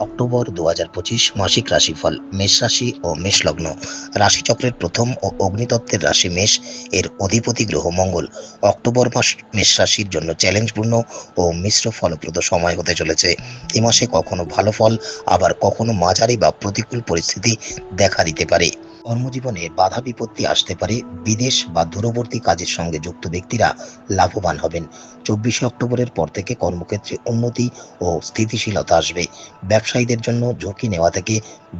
October দু হাজার পঁচিশ মাসিক রাশিফল, মেষ রাশি ও মেষ লগ্ন। রাশিচক্রের প্রথম ও অগ্নিতত্ত্বের রাশি মেষ, এর অধিপতি গ্রহ মঙ্গল। অক্টোবর মাস মেষ রাশির জন্য চ্যালেঞ্জপূর্ণ ও মিশ্র ফলপ্রদ সময় হতে চলেছে। এ মাসে কখনো ভালো ফল, আবার কখনো মাঝারি বা প্রতিকূল পরিস্থিতি দেখা দিতে পারে। কর্মজীবনে বাধা বিপত্তি আসতে পারে, বিদেশ বা দূরবর্তী কাজের সঙ্গে যুক্ত ব্যক্তিরা লাভবান হবেন। চব্বিশে অক্টোবরের পর থেকে কর্মক্ষেত্রে উন্নতি ও স্থিতিশীলতা আসবে। ব্যবসায়ীদের জন্য ঝুঁকি নেওয়া থেকে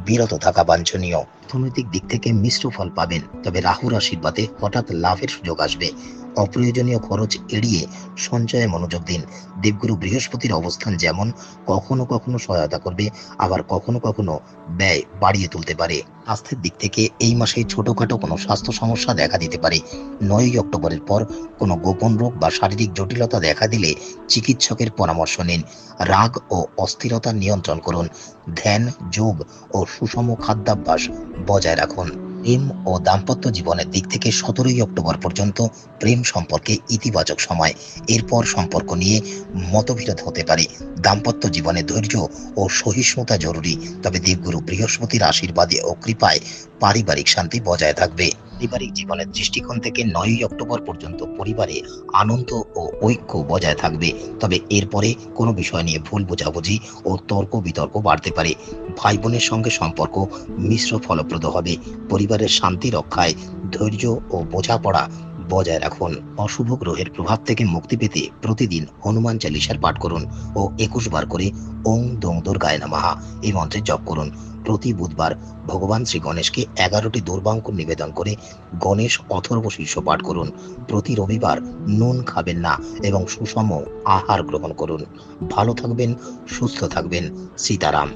বিরত থাকা বাঞ্ছনীয়। অর্থনৈতিক দিক থেকে মিশ্র ফল পাবেন, তবে রাহুর আশীর্বাদে হঠাৎ লাভের সুযোগ আসবে। অপ্রয়োজনীয় খরচ এড়িয়ে সঞ্চয়ে মনোযোগ দিন। দেবগুরু বৃহস্পতির অবস্থান যেমন কখনো কখনো সহায়তা করবে, আবার কখনো কখনো ব্যয় বাড়িয়ে তুলতে পারে। স্বাস্থ্যের দিক থেকে এই মাসে ছোটখাটো কোনো স্বাস্থ্য সমস্যা দেখা দিতে পারে। নয়ই অক্টোবরের পর কোনো গোপন রোগ বা শারীরিক জটিলতা দেখা দিলে চিকিৎসকের পরামর্শ নিন। রাগ ও অস্থিরতা নিয়ন্ত্রণ করুন। ধ্যান, যোগ ও সুষম খাদ্যাভ্যাস বজায় রাখুন। প্রেম ও দাম্পত্য জীবনের দিক থেকে সতেরোই অক্টোবর পর্যন্ত প্রেম সম্পর্কে ইতিবাচক সময়, এরপর সম্পর্ক নিয়ে মতবিরোধ হতে পারে। দাম্পত্য জীবনে ধৈর্য ও সহিষ্ণুতা জরুরি, তবে দেবগুরু বৃহস্পতির আশীর্বাদে ও কৃপায় পারিবারিক শান্তি বজায় থাকবে। পারিবারিক জীবনের দৃষ্টিকোণ থেকে নয়ই অক্টোবর পর্যন্ত পরিবারে আনন্দ ও ঐক্য বজায় থাকবে। তবে এরপরে কোনো বিষয় নিয়ে ভুল বোঝাবুঝি ও তর্ক বিতর্ক বাড়তে পারে। ভাই বোনের সঙ্গে সম্পর্ক মিশ্র ফলপ্রদ হবে। পরিবারের শান্তি রক্ষায় ধৈর্য ও বোঝাপড়া বজায় রাখুন। অশুভ গ্রহের প্রভাব থেকে মুক্তি পেতে প্রতিদিন হনুমান চালিসার পাঠ করুন ও একুশ বার করে ওং দোং দুর্গায় নামাহা এই মন্ত্রে জপ করুন। প্রতি বুধবার ভগবান শ্রী গণেশকে এগারোটি দুর্বাঙ্কুর নিবেদন করে গণেশ অথর্ব শীর্ষ পাঠ করুন। প্রতি রবিবার নুন খাবেন না এবং সুষম আহার গ্রহণ করুন। ভালো থাকবেন, সুস্থ থাকবেন। সীতারাম।